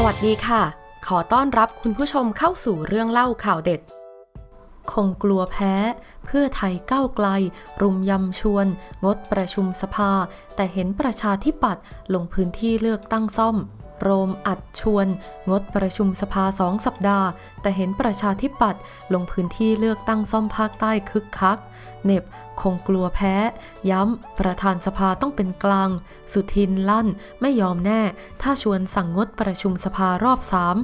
สวัสดีค่ะ ขอต้อนรับคุณผู้ชมเข้าสู่เรื่องเล่าข่าวเด็ด คงกลัวแพ้ เพื่อไทยก้าวไกล รุมยำชวน งดประชุมสภา แต่เห็นประชาธิปัตย์ลงพื้นที่เลือกตั้งซ่อม โรมอัดชวน งดประชุมสภาสองสัปดาห์ แต่เห็นประชาธิปัตย์ลงพื้นที่เลือกตั้งซ่อมภาคใต้คึกคัก เน็บคงกลัวแพ้ ย้ำ ประธานสภาต้องเป็นกลาง สุทินลั่น ไม่ยอมแน่ ถ้าชวนสั่งงดประชุมสภารอบสาม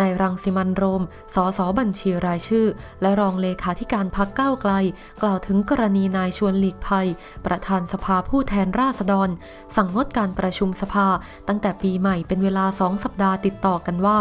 นายรังสิมันโรม สสบัญชีรายชื่อ และรองเลขาธิการพักก้าวไกล กล่าวถึงกรณีนายชวนหลีกภัย ประธานสภาผู้แทนราษฎร สั่งงดการประชุมสภาตั้งแต่ปีใหม่เป็นเวลาสองสัปดาห์ติดต่อกันว่า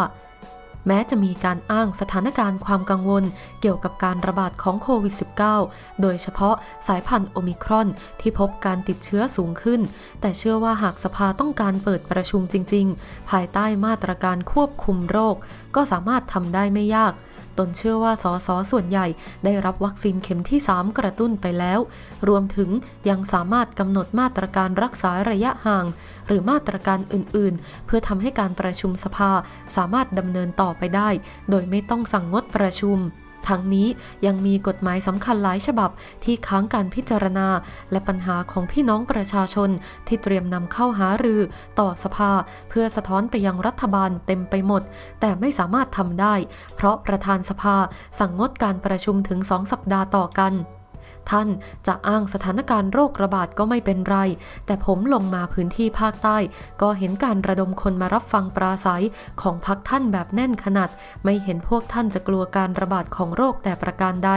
แม้จะมีการอ้างสถานการณ์ความกังวล เกี่ยวกับการระบาดของโควิด -19 โดยเฉพาะสายพันธุ์โอมิครอนที่พบการติดเชื้อสูงขึ้น แต่เชื่อว่าหากสภาต้องการเปิดประชุมจริง ๆ ภายใต้มาตรการควบคุมโรค ก็สามารถทำได้ไม่ยากตนเชื่อว่าสสส่วนใหญ่ได้รับวัคซีนเข็มที่ 3 กระตุ้นไปแล้ว รวมถึงยังสามารถกำหนดมาตรการรักษาระยะห่าง หรือมาตรการอื่น ๆ เพื่อทำให้การประชุมสภาสามารถดำเนินต่อไปได้ โดยไม่ต้องสั่งงดประชุม ทั้งนี้ยังมีกฎหมายสำคัญหลายฉบับที่ค้างการพิจารณา และปัญหาของพี่น้องประชาชนที่เตรียมนำเข้าหารือ ต่อสภา เพื่อสะท้อนไปยังรัฐบาลเต็มไปหมด แต่ไม่สามารถทำได้ เพราะประธานสภาสั่งงดการประชุมถึงสองสัปดาห์ต่อกัน ท่านจะอ้างสถานการณ์โรคระบาดก็ไม่เป็นไร แต่ผมลงมาพื้นที่ภาคใต้ ก็เห็นการระดมคนมารับฟังปราศัยของพักท่านแบบแน่นขนาด ไม่เห็นพวกท่านจะกลัวการระบาดของโรคแต่ประการใด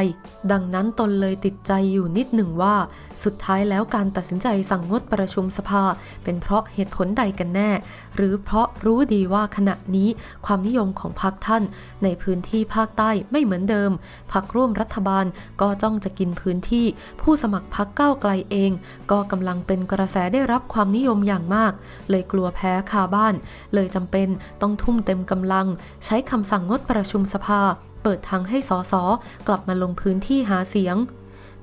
ดังนั้นตนเลยติดใจอยู่นิดหนึ่งว่า สุดท้ายแล้วการตัดสินใจสั่งงดประชุมสภา เป็นเพราะเหตุผลใดกันแน่ หรือเพราะรู้ดีว่าขณะนี้ความนิยมของพรรคท่าน ในพื้นที่ภาคใต้ไม่เหมือนเดิมพรรคร่วมรัฐบาลก็จ้องจะกินพื้นที่ผู้สมัครพักเก้าวไกลเอง ก็กำลังเป็นกระแสได้รับความนิยมอย่างมาก เลยกลัวแพ้คาบ้าน เลยจำเป็นต้องทุ่มเต็มกำลัง ใช้คำสั่งงดประชุมสภา เปิดทางให้สสกลับมาลงพื้นที่หาเสียง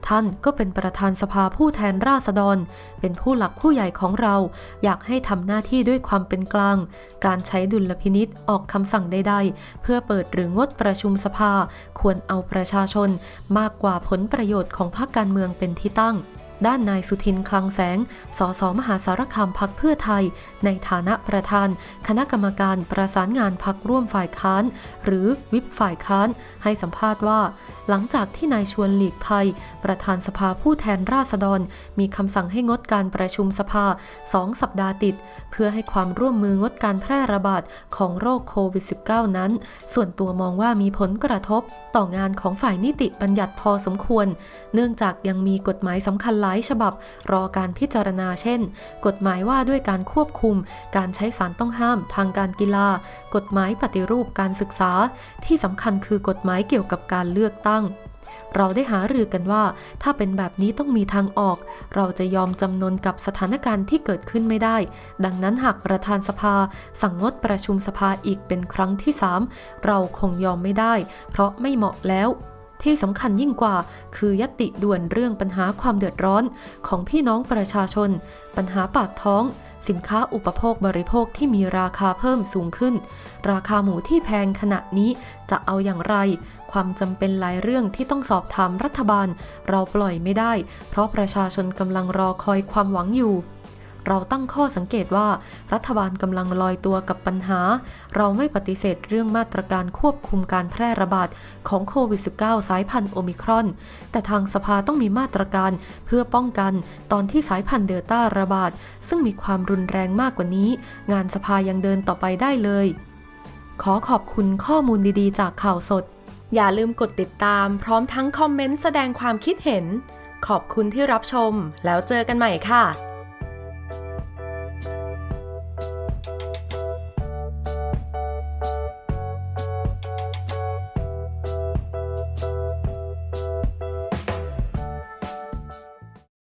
ท่านก็เป็นประธานสภาผู้แทนราษฎร เป็นผู้หลักผู้ใหญ่ของเรา อยากให้ทำหน้าที่ด้วยความเป็นกลาง การใช้ดุลพินิษออกคำสั่งใดๆ เพื่อเปิดหรืองดประชุมสภา ควรเอาประชาชน มากกว่าผลประโยชน์ของพรรคการเมืองเป็นที่ตั้ง ด้านนายสุทินคลังแสง สสมหาสารคามพักเพื่อไทย ในฐานะประธาน คณะกรรมการประสานงานพักร่วมฝ่ายค้าน หรือวิปฝ่ายค้าน ให้สัมภาษณ์ว่า หลังจากที่นายชวนหลีกภัย ประธานสภาผู้แทนราษฎร มีคำสั่งให้งดการประชุมสภาสองสัปดาห์ติด เพื่อให้ความร่วมมืองดการแพร่ระบาดของโรคโควิด -19 นั้น ส่วนตัวมองว่ามีผลกระทบต่องานของฝ่ายนิติบัญญัติพอสมควร เนื่องจากยังมีกฎหมายสำคัญหลายฉบับ รอการพิจารณาเช่น กฎหมายว่าด้วยการควบคุม การใช้สารต้องห้าม ทางการกีฬา กฎหมายปฏิรูปการศึกษา ที่สำคัญคือกฎหมายเกี่ยวกับการเลือกตั้งเราได้หารือกันว่า ถ้าเป็นแบบนี้ต้องมีทางออก เราจะยอมจำนนกับสถานการณ์ที่เกิดขึ้นไม่ได้ ดังนั้นหากประธานสภา สั่งงดประชุมสภาอีกเป็นครั้งที่ 3 เราคงยอมไม่ได้ เพราะไม่เหมาะแล้ว ที่สำคัญยิ่งกว่า คือยติด่วนเรื่องปัญหาความเดือดร้อนของพี่น้องประชาชน ปัญหาปากท้อง สินค้าอุปโภคบริโภคที่มีราคาเพิ่มสูงขึ้น ราคาหมูที่แพงขณะนี้จะเอาอย่างไร ความจำเป็นหลายเรื่องที่ต้องสอบถามรัฐบาล เราปล่อยไม่ได้ เพราะประชาชนกำลังรอคอยความหวังอยู่ เราตั้งข้อสังเกตว่ารัฐบาลกำลังลอยตัวกับปัญหา เราไม่ปฏิเสธเรื่องมาตรการควบคุมการแพร่ระบาดของโควิด -19 สายพันธุ์โอมิครอน แต่ทางสภาต้องมีมาตรการเพื่อป้องกันตอนที่สายพันธุ์เดลต้าระบาด ซึ่งมีความรุนแรงมากกว่านี้ งานสภายังเดินต่อไปได้เลย ขอขอบคุณข้อมูลดีๆ จากข่าวสด อย่าลืมกดติดตาม พร้อมทั้งคอมเมนต์แสดงความคิดเห็น ขอบคุณที่รับชม แล้วเจอกันใหม่ค่ะ